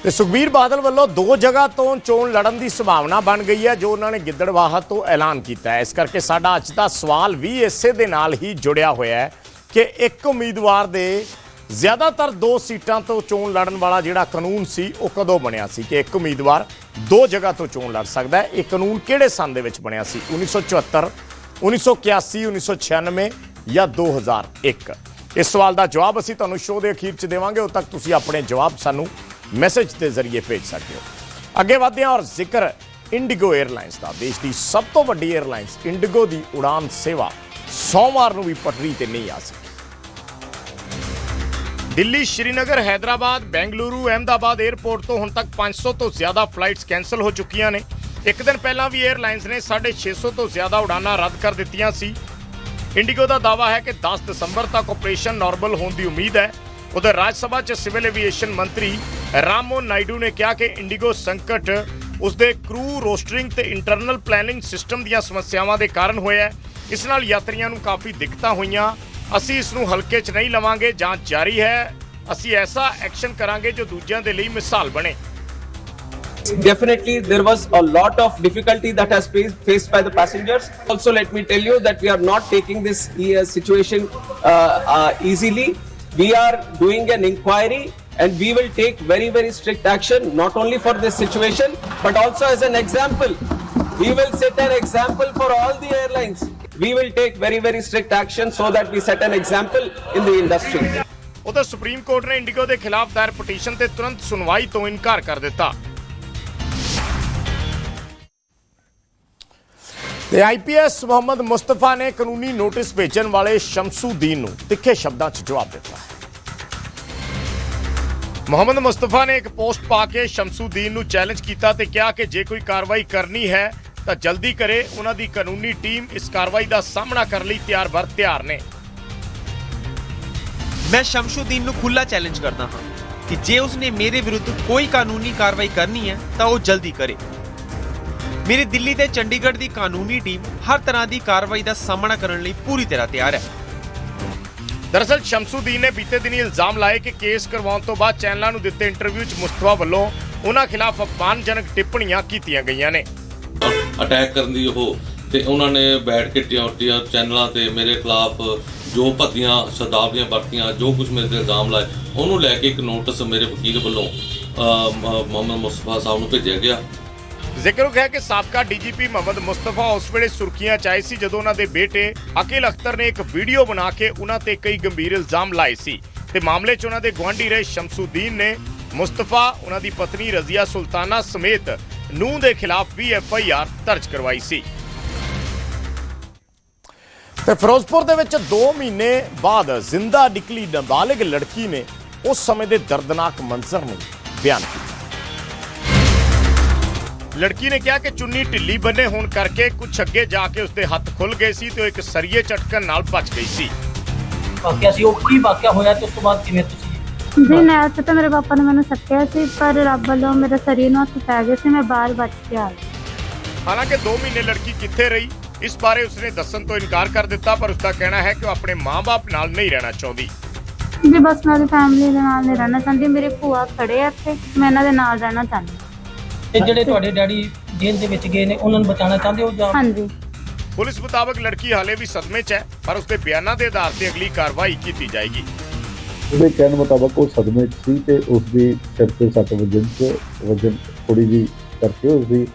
ਤੇ ਸੁਖਬੀਰ ਬਾਦਲ ਵੱਲੋਂ ਦੋ ਜਗ੍ਹਾ ਤੋਂ ਚੋਣ ਲੜਨ ਦੀ ਸੰਭਾਵਨਾ ਬਣ ਗਈ ਹੈ, ਜੋ ਉਹਨਾਂ ਨੇ ਗਿੱਦੜਵਾਹਾ ਤੋਂ ਐਲਾਨ ਕੀਤਾ ਹੈ। ਇਸ ਕਰਕੇ ਸਾਡਾ ਅੱਜ ਦਾ ਸਵਾਲ ਵੀ ਇਸੇ ਦੇ ਨਾਲ ਹੀ ਜੁੜਿਆ ਹੋਇਆ ਹੈ ਕਿ ਇੱਕ ਉਮੀਦਵਾਰ ਦੇ ਜ਼ਿਆਦਾਤਰ ਦੋ ਸੀਟਾਂ ਤੋਂ ਚੋਣ ਲੜਨ ਵਾਲਾ ਜਿਹੜਾ ਕਾਨੂੰਨ ਸੀ, ਉਹ ਕਦੋਂ ਬਣਿਆ ਸੀ ਕਿ ਇੱਕ ਉਮੀਦਵਾਰ ਦੋ ਜਗ੍ਹਾ ਤੋਂ ਚੋਣ ਲੜ ਸਕਦਾ ਹੈ? ਇਹ ਕਾਨੂੰਨ ਕਿਹੜੇ ਸੰਨ ਦੇ ਵਿੱਚ ਬਣਿਆ ਸੀ? 1974 1981 1996 ਜਾਂ 2001 ਇਸ ਸਵਾਲ ਦਾ ਜਵਾਬ ਅਸੀਂ ਤੁਹਾਨੂੰ ਸ਼ੋਅ ਦੇ ਅਖੀਰ 'ਚ ਦੇਵਾਂਗੇ, ਉਦੋਂ ਤੱਕ ਤੁਸੀਂ ਆਪਣੇ ਜਵਾਬ ਸਾਨੂੰ ਮੈਸੇਜ ਦੇ ਜ਼ਰੀਏ ਭੇਜ ਸਕਦੇ ਹੋ। ਅੱਗੇ ਵਧਦੇ ਹਾਂ ਔਰ ਜ਼ਿਕਰ ਇੰਡੀਗੋ 에ਅਰਲਾਈਨਸ ਦਾ। ਦੇਸ਼ ਦੀ ਸਭ ਤੋਂ ਵੱਡੀ 에ਅਰਲਾਈਨਸ ਇੰਡੀਗੋ ਦੀ ਉਡਾਨ ਸੇਵਾ ਸੋਮਵਾਰ ਨੂੰ ਵੀ ਪਟਰੀ ਤੇ ਨਹੀਂ ਆ ਸਕੀ। ਦਿੱਲੀ, ਸ਼੍ਰੀਨਗਰ, ਹੈਦਰਾਬਾਦ, ਬੈਂਗਲੁਰੂ, ਅਹਿਮਦਾਬਾਦ 에ਅਰਪੋਰਟ ਤੋਂ ਹੁਣ ਤੱਕ 500 ਤੋਂ ਜ਼ਿਆਦਾ ਫਲਾਈਟਸ ਕੈਂਸਲ ਹੋ ਚੁੱਕੀਆਂ ਨੇ। ਇੱਕ ਦਿਨ ਪਹਿਲਾਂ ਵੀ 에ਅਰਲਾਈਨਸ ਨੇ 650 ਤੋਂ ਜ਼ਿਆਦਾ ਉਡਾਨਾਂ ਰੱਦ ਕਰ ਦਿੱਤੀਆਂ ਸੀ। ਇੰਡੀਗੋ ਦਾ ਦਾਅਵਾ ਹੈ ਕਿ 10 ਦਸੰਬਰ ਤੱਕ ਆਪਰੇਸ਼ਨ ਨਾਰਮਲ ਹੋਣ ਦੀ ਉਮੀਦ ਹੈ। ਉਧਰ ਰਾਜ ਸਭਾ 'ਚ ਸਿਵਲ ਐਵੀਏਸ਼ਨ ਮੰਤਰੀ ਰਾਮੋ ਨਾਇਡੂ ਨੇ ਕਿਹਾ ਕਿ ਇੰਡੀਗੋ ਸੰਕਟ ਉਸਦੇ ਕਰੂ ਰੋਸਟਰਿੰਗ ਤੇ ਇੰਟਰਨਲ ਪਲੈਨਿੰਗ ਸਿਸਟਮ ਦੀਆਂ ਸਮੱਸਿਆਵਾਂ ਦੇ ਕਾਰਨ ਹੋਇਆ ਹੈ। ਇਸ ਨਾਲ ਯਾਤਰੀਆਂ ਨੂੰ ਕਾਫੀ ਦਿੱਕਤਾਂ ਹੋਈਆਂ। ਅਸੀਂ ਇਸ ਨੂੰ ਹਲਕੇ 'ਚ ਨਹੀਂ ਲਵਾਂਗੇ ਜਾਂਚ ਜਾਰੀ ਹੈ ਅਸੀਂ ਐਸਾ ਐਕਸ਼ਨ ਕਰਾਂਗੇ ਜੋ ਦੂਜਿਆਂ ਦੇ ਲਈ ਮਿਸਾਲ ਬਣੇ Definitely, there was a lot of difficulty that has faced, faced by the passengers. Also, let me tell you that we are not taking this uh, situation uh, uh, easily. We are doing an inquiry and we will take very, very strict action, not only for this situation, but also as an example. We will set an example for all the airlines. We will take very, very strict action so that we set an example in the industry. ਉਧਰ supreme court ਨੇ IndiGo ਦੇ ਖਿਲਾਫ ਦਾਇਰ petition ਤੇ ਤੁਰੰਤ ਸੁਣਵਾਈ ਤੋਂ ਇਨਕਾਰ ਕਰ ਦਿੱਤਾ ਤੇ ਆਈਪੀਐਸ ਮੁਹੰਮਦ ਮੁਸਤਫਾ ਨੇ ਕਾਨੂੰਨੀ ਨੋਟਿਸ ਭੇਜਣ ਵਾਲੇ ਸ਼ਮਸੂਦੀਨ ਨੂੰ ਤਿੱਖੇ ਸ਼ਬਦਾਂ 'ਚ ਜਵਾਬ ਦਿੱਤਾ ਮੁਹੰਮਦ ਮੁਸਤਫਾ ਨੇ ਇੱਕ ਪੋਸਟ ਪਾ ਕੇ ਸ਼ਮਸੂਦੀਨ ਨੂੰ ਚੈਲੰਜ ਕੀਤਾ ਤੇ ਕਿਹਾ ਕਿ ਜੇ ਕੋਈ ਕਾਰਵਾਈ ਕਰਨੀ ਹੈ ਤਾਂ ਜਲਦੀ ਕਰੇ। ਉਹਨਾਂ ਦੀ ਕਾਨੂੰਨੀ ਟੀਮ ਇਸ ਕਾਰਵਾਈ ਦਾ ਸਾਹਮਣਾ ਕਰਨ ਲਈ ਤਿਆਰ ਬਰ ਤਿਆਰ ਨੇ। ਮੈਂ ਸ਼ਮਸ਼ੂਦੀਨ ਨੂੰ ਖੁੱਲਾ ਚੈਲੰਜ ਕਰਦਾ ਹਾਂ ਕਿ ਜੇ ਉਸਨੇ ਮੇਰੇ ਵਿਰੁੱਧ ਕੋਈ ਕਾਨੂੰਨੀ ਕਾਰਵਾਈ ਕਰਨੀ ਹੈ ਤਾਂ ਉਹ ਜਲਦੀ ਕਰੇ। ਮੇਰੀ ਦਿੱਲੀ ਤੇ ਚੰਡੀਗੜ੍ਹ ਦੀ ਕਾਨੂੰਨੀ ਟੀਮ ਹਰ ਤਰ੍ਹਾਂ ਦੀ ਕਾਰਵਾਈ ਦਾ ਸਾਹਮਣਾ ਕਰਨ ਲਈ ਪੂਰੀ ਤਰ੍ਹਾਂ ਤਿਆਰ ਹੈ। ਦਰਅਸਲ ਸ਼ਮਸੂਦੀਨ ਨੇ ਬੀਤੇ ਦਿਨੀ ਇਲਜ਼ਾਮ ਲਾਏ ਕਿ ਕੇਸ ਕਰਵਾਉਣ ਤੋਂ ਬਾਅਦ ਚੈਨਲਾਂ ਨੂੰ ਦਿੱਤੇ ਇੰਟਰਵਿਊ 'ਚ ਮੁਸਤਫਾ ਵੱਲੋਂ ਉਹਨਾਂ ਖਿਲਾਫ ਅਪਮਾਨਜਨਕ ਟਿੱਪਣੀਆਂ ਕੀਤੀਆਂ ਗਈਆਂ ਨੇ। ਅਟੈਕ ਕਰਨ ਦੀ ਉਹ, ਤੇ ਉਹਨਾਂ ਨੇ ਬੈਠ ਕੇ ਟੀਆਂ ਚੈਨਲਾਂ ਤੇ ਮੇਰੇ ਖਿਲਾਫ ਜੋ ਭੱਦੀਆਂ ਸ਼ਬਦਾਵਲੀਆਂ ਵਰਤੀਆਂ, ਜੋ ਕੁਝ ਮੇਰੇ ਤੇ ਇਲਜ਼ਾਮ ਲਾਏ, ਉਹਨੂੰ ਲੈ ਕੇ ਇੱਕ ਨੋਟਿਸ ਮੇਰੇ ਵਕੀਲ ਵੱਲੋਂ ਮੁਹੰਮਦ ਮੁਸਤਫਾ ਸਾਹਿਬ ਨੂੰ ਭੇਜਿਆ ਗਿਆ। ਜ਼ਿਕਰਯੋਗ ਹੈ ਕਿ ਸਾਬਕਾ ਡੀਜੀਪੀ ਮੁਹੰਮਦ ਮੁਸਤਫਾ ਉਸ ਵੇਲੇ ਸੁਰਖੀਆਂ 'ਚ ਆਏ ਸੀ, ਜਦੋਂ ਉਹਨਾਂ ਦੇ ਬੇਟੇ ਅਕਿਲ ਅਖਤਰ ਨੇ ਇੱਕ ਵੀਡੀਓ ਬਣਾ ਕੇ ਉਹਨਾਂ ਤੇ ਕਈ ਗੰਭੀਰ ਇਲਜ਼ਾਮ ਲਾਏ ਸੀ। ਤੇ ਮਾਮਲੇ 'ਚ ਉਹਨਾਂ ਦੇ ਗਵਾਂਢੀ ਰਹੇ ਸ਼ਮਸੂਦੀਨ ਨੇ, ਮੁਸਤਫਾ, ਉਹਨਾਂ ਦੀ ਪਤਨੀ ਰਜ਼ੀਆ ਸੁਲਤਾਨਾ ਸਮੇਤ ਨੂੰਹ ਦੇ ਖਿਲਾਫ ਵੀ ਐਫ ਆਈ ਆਰ ਦਰਜ ਕਰਵਾਈ ਸੀ। ਤੇ ਫਿਰੋਜ਼ਪੁਰ ਦੇ ਵਿੱਚ 2 ਮਹੀਨੇ ਬਾਅਦ ਜ਼ਿੰਦਾ ਨਿਕਲੀ ਨਾਬਾਲਿਗ ਲੜਕੀ ਨੇ ਉਸ ਸਮੇਂ ਦੇ ਦਰਦਨਾਕ ਮੰਜ਼ਰ ਨੂੰ ਬਿਆਨ ਕੀਤਾ। ਲੜਕੀ ਨੇ ਕਿਹਾ ਕਿ ਚੁੰਨੀ ਢਿੱਲੀ ਬੰਨੇ ਹੋਣ ਕਰਕੇ ਕੁਝ ਅੱਗੇ ਜਾ ਕੇ ਉਸਦੇ ਹੱਥ ਖੁੱਲ ਗਏ ਸੀ ਤੇ ਉਹ ਇੱਕ ਸਰੀਏ ਝਟਕਣ ਨਾਲ ਬਚ ਗਈ ਸੀ। ਵਾਕਿਆ ਸੀ ਉਹ ਕੀ ਵਾਕਿਆ ਹੋਇਆ ਤੇ ਉਸ ਤੋਂ ਬਾਅਦ ਕਿਵੇਂ ਤੁਸੀਂ ਜੀ 'ਚ ਤਾਂ ਮੇਰੇ ਪਾਪਾ ਨੇ ਮੈਨੂੰ ਸੱਟਿਆ ਸੀ ਪਰ ਰੱਬ ਵੱਲੋਂ ਮੇਰੇ ਸਰੀਰ ਨੂੰ ਹੱਥ ਪੈ ਗਏ ਸੀ ਮੈਂ ਬਾਹਰ ਬਚ ਕੇ ਆ ਗਈ। ਹਾਲਾਂਕਿ 2 ਮਹੀਨੇ ਲੜਕੀ ਕਿੱਥੇ ਰਹੀ ਇਸ ਬਾਰੇ ਉਸਨੇ ਦੱਸਣ ਤੋਂ ਇਨਕਾਰ ਕਰ ਦਿੱਤਾ ਪਰ ਉਸਦਾ ਕਹਿਣਾ ਹੈ ਕਿ ਉਹ ਆਪਣੇ ਮਾਂ-ਬਾਪ ਨਾਲ ਨਹੀਂ ਰਹਿਣਾ ਚਾਹੁੰਦੀ। ਜੀ ਬਸ ਮੈਂ ਆਪਣੀ ਫੈਮਿਲੀ ਦੇ ਨਾਲ ਨਹੀਂ ਰਹਿਣਾ ਚਾਹੁੰਦੀ ਮੇਰੇ ਭੂਆ ਖੜੇ ਆ ਇੱਥੇ ਮੈਂ ਇਹਨਾਂ ਦੇ ਨਾਲ ਰਹਿਣਾ ਚਾਹੁੰਦੀ ਤੇ ਜਿਹੜੇ ਤੁਹਾਡੇ ਡੈਡੀ ਜੇਲ੍ਹ ਦੇ ਵਿੱਚ ਗਏ ਨੇ ਉਹਨਾਂ ਨੂੰ ਬਚਾਉਣਾ ਚਾਹੁੰਦੇ ਹੋ ਜਾਂ ਹਾਂਜੀ। ਪੁਲਿਸ ਮੁਤਾਬਕ ਲੜਕੀ ਹਾਲੇ ਵੀ ਸਦਮੇ 'ਚ ਹੈ ਪਰ ਉਸਦੇ ਬਿਆਨਾਂ ਦੇ ਆਧਾਰ ਤੇ ਅਗਲੀ ਕਾਰਵਾਈ ਕੀਤੀ ਜਾਏਗੀ। ਉਹਦੇ ਕਹਿਣ ਮੁਤਾਬਕ ਉਹ ਸਦਮੇ 'ਚ ਸੀ ਤੇ ਉਸ ਦੀ ਸਿਰ ਤੇ ਸੱਟ ਵਜਨ 'ਚ ਵਜਨ ਥੋੜੀ ਜੀ ਕਰਕੇ ਉਸ ਦੀ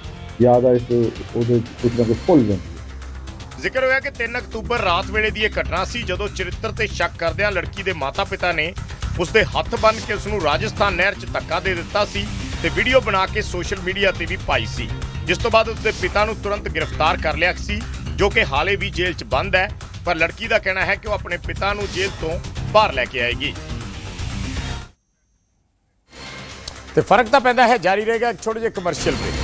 ਯਾਦ ਆ ਇਸ ਉਹਦੇ ਕੁਝ ਨਾ ਕੁਝ ਭੁੱਲ ਜਾਂਦੀ ਜ਼ਿਕਰ ਹੋਇਆ ਕਿ 3 ਅਕਤੂਬਰ ਰਾਤ ਵੇਲੇ ਦੀ ਇਹ ਘਟਨਾ ਸੀ, ਜਦੋਂ ਚਰਿੱਤਰ ਤੇ ਸ਼ੱਕ ਕਰਦਿਆਂ ਲੜਕੀ ਦੇ ਮਾਤਾ-ਪਿਤਾ ਨੇ ਉਸ ਦੇ ਹੱਥ ਬੰਨ੍ਹ ਕੇ ਉਸ ਨੂੰ ਰਾਜਸਥਾਨ ਨਹਿਰ 'ਚ ਧੱਕਾ ਦੇ ਦਿੱਤਾ ਸੀ ਤੇ ਵੀਡੀਓ ਬਣਾ ਕੇ ਸੋਸ਼ਲ ਮੀਡੀਆ ਤੇ ਵੀ ਪਾਈ ਸੀ। ਜਿਸ ਤੋਂ ਬਾਅਦ ਉਸ ਦੇ ਪਿਤਾ ਨੂੰ ਤੁਰੰਤ ਗ੍ਰਿਫਤਾਰ ਕਰ ਲਿਆ ਸੀ, ਜੋ ਕਿ ਹਾਲੇ ਵੀ ਜੇਲ੍ਹ 'ਚ ਬੰਦ ਹੈ। ਪਰ ਲੜਕੀ ਦਾ ਕਹਿਣਾ ਹੈ ਕਿ ਉਹ ਆਪਣੇ ਪਿਤਾ ਨੂੰ ਜੇਲ੍ਹ ਤੋਂ ਬਾਹਰ ਲੈ ਕੇ ਆਏਗੀ। ਤੇ ਫ਼ਰਕ ਤਾਂ ਪੈਂਦਾ ਹੈ, ਜਾਰੀ ਰਹੇਗਾ ਇੱਕ ਛੋਟੇ ਜਿਹੇ ਕਮਰਸ਼ੀਅਲ ਬ੍ਰੇਕ